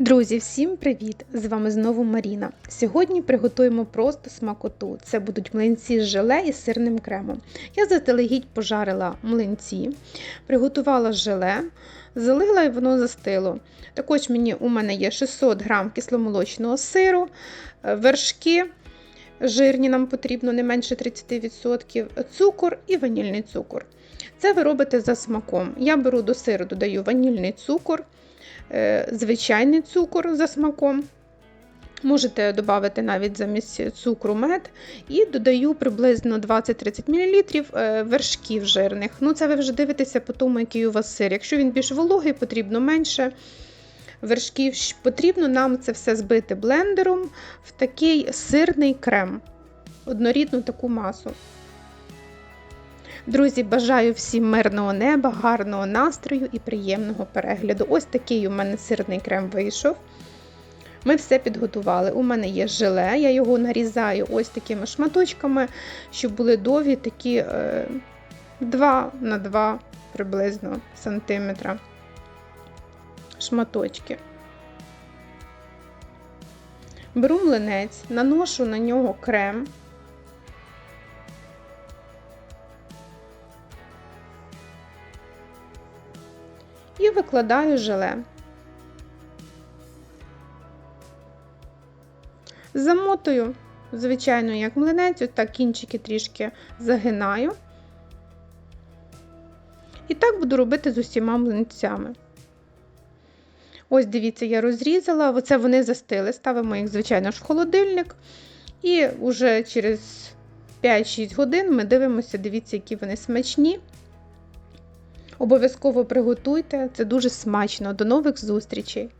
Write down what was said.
Друзі, всім привіт! З вами знову Маріна. Сьогодні приготуємо просто смакоту. Це будуть млинці з желе і сирним кремом. Я заздалегідь пожарила млинці, приготувала желе, залила і воно застило. Також мені у мене є 600 г кисломолочного сиру, е, вершки. Жирні нам потрібно не менше 30%, цукор і ванільний цукор. Це ви робите за смаком. Я беру до сиру, додаю ванільний цукор, звичайний цукор за смаком. Можете додати навіть замість цукру мед. І додаю приблизно 20-30 мл е, вершків жирних. Ну, Це ви вже дивитеся по тому, який у вас сир. Якщо він більш вологий, потрібно менше вершків. Потрібно нам це все збити блендером в такий сирний крем, однорідну таку масу. Друзі, бажаю всім мирного неба, гарного настрою і приємного перегляду. Ось такий у мене сирний крем вийшов. Ми все підготували. У мене є желе, я його нарізаю ось такими шматочками, щоб були довгі такі е, 2 на 2 приблизно сантиметра шматочки. Беру млинець, наношу на нього крем. І викладаю желе. Замотую, звичайно, як млинець, так кінчики трішки загинаю. І так буду робити з усіма млинцями. Ось, дивіться, я розрізала, оце вони застили. Ставимо їх, звичайно ж, в холодильник. І вже через 5-6 годин ми дивимося, дивіться, які вони смачні. Обов'язково приготуйте, це дуже смачно. До нових зустрічей!